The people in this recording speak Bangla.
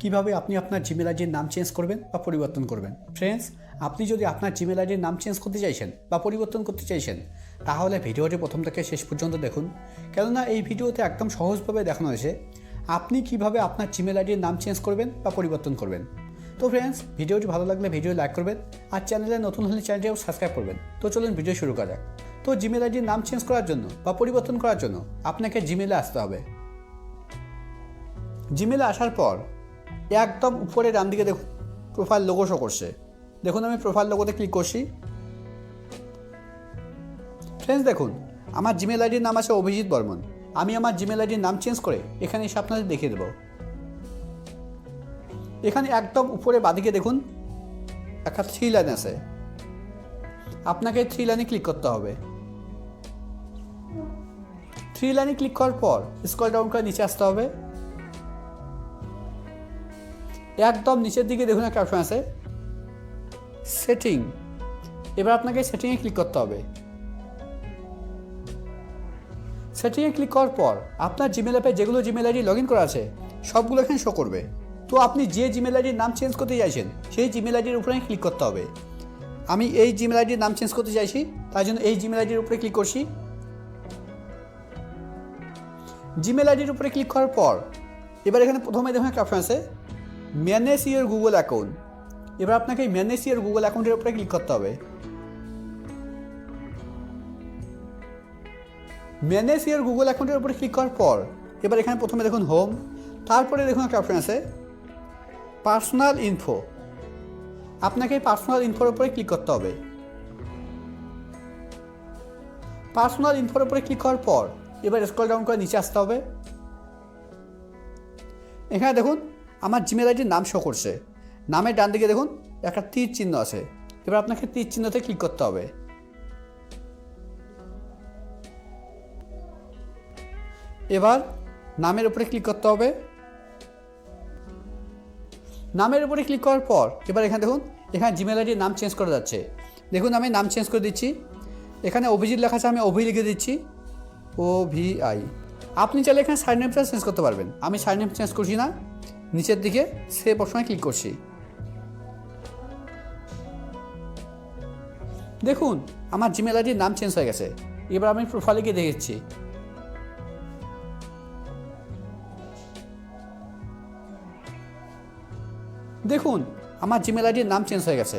কীভাবে আপনি আপনার জিমেল আইডির নাম চেঞ্জ করবেন বা পরিবর্তন করবেন? ফ্রেন্ডস আপনি যদি আপনার জিমেল আইডির নাম চেঞ্জ করতে চাইছেন বা পরিবর্তন করতে চাইছেন, তাহলে ভিডিওটি প্রথম থেকে শেষ পর্যন্ত দেখুন। কেননা এই ভিডিওতে একদম সহজভাবে দেখানো হয়েছে আপনি কীভাবে আপনার জিমেল আইডির নাম চেঞ্জ করবেন বা পরিবর্তন করবেন। তো ফ্রেন্ডস ভিডিওটি ভালো লাগলে ভিডিও লাইক করবেন আর চ্যানেলে নতুন হলে চ্যানেলটিও সাবস্ক্রাইব করবেন। তো চলুন ভিডিও শুরু করা যাক। তো জিমেল আইডির নাম চেঞ্জ করার জন্য বা পরিবর্তন করার জন্য আপনাকে জিমেলে আসতে হবে। জিমেলে আসার পর একদম উপরে ডান দিকে দেখুন প্রোফাইল লোগো শো করছে। দেখুন আমি প্রোফাইল লোগোতে ক্লিক করছি। ফ্রেন্ডস দেখুন, আমার জিমেল আইডির নাম আছে অভিজিৎ বর্মন। আমি আমার জিমেল আইডির নাম চেঞ্জ করে এখানে এসে আপনাদের দেখিয়ে দেবো। এখানে একদম উপরে বাদিকে দেখুন, একটা থ্রি লাইন আছে। আপনাকে থ্রি লাইনে ক্লিক করতে হবে। থ্রি লাইনে ক্লিক করার পর স্ক্রল ডাউন করে নিচে আসতে হবে। একদম নিচের দিকে দেখুন একটা অপশন আছে। সেটিং এবার আপনাকে সেটিংয়ে ক্লিক করতে হবে। সেটিংয়ে ক্লিক করার পর আপনার জিমেল অ্যাপে যেগুলো জিমেল আইডি লগ ইন করা আছে, সবগুলো এখানে শো করবে। তো আপনি যে জিমেল আইডির নাম চেঞ্জ করতে চাইছেন, সেই জিমেল আইডির উপরে ক্লিক করতে হবে। আমি এই জিমেল আইডির নাম চেঞ্জ করতে চাইছি তাই জন্য এই জিমেল আইডির উপরে ক্লিক করছি। জিমেল আইডির উপরে ক্লিক করার পর, এবার এখানে প্রথমে দেখুন একটা অপশন আছে ম্যানেজ ইয়ার গুগল অ্যাকাউন্ট। এবার আপনাকে ম্যানেজ ইয়ার গুগল অ্যাকাউন্টের উপরে ক্লিক করতে হবে। ম্যানেজ ইয়ার গুগল অ্যাকাউন্টের উপরে ক্লিক করার পর, এবার এখানে প্রথমে দেখুন হোম, তারপরে দেখুন একটা অপশন আছে, পার্সোনাল ইনফো। আপনাকে এই পার্সোনাল ইনফোর উপরে ক্লিক করতে হবে। পার্সোনাল ইনফোর উপরে ক্লিক করার পর, এবার স্ক্রল ডাউন করে নিচে আসতে হবে। এখানে দেখুন আমার জিমেল আইডির নাম শো করছে। নামের ডান দিকে দেখুন, একটা তীর চিহ্ন আছে। এবার আপনাকে তীর চিহ্নতে ক্লিক করতে হবে। এবার নামের উপরে ক্লিক করতে হবে। নামের উপরে ক্লিক করার পর, এবার এখানে দেখুন, এখানে জিমেল আইডির নাম চেঞ্জ করা যাচ্ছে। দেখুন, আমি নাম চেঞ্জ করে দিচ্ছি। এখানে অভিজিৎ লেখা আছে, আমি অভি লিখে দিচ্ছি। O V I. আপনি চাইলে এখানে সাইড নেমটা চেঞ্জ করতে পারবেন। আমি সাইড নেম চেঞ্জ করছি না। নিচের দিকে সেভ অপশনে ক্লিক করছি। দেখুন, আমার জিমেল আইডির নাম চেঞ্জ হয়ে গেছে। এবার আমি প্রোফাইলে গিয়ে দেখেছি দেখুন, আমার জিমেল আইডির নাম চেঞ্জ হয়ে গেছে।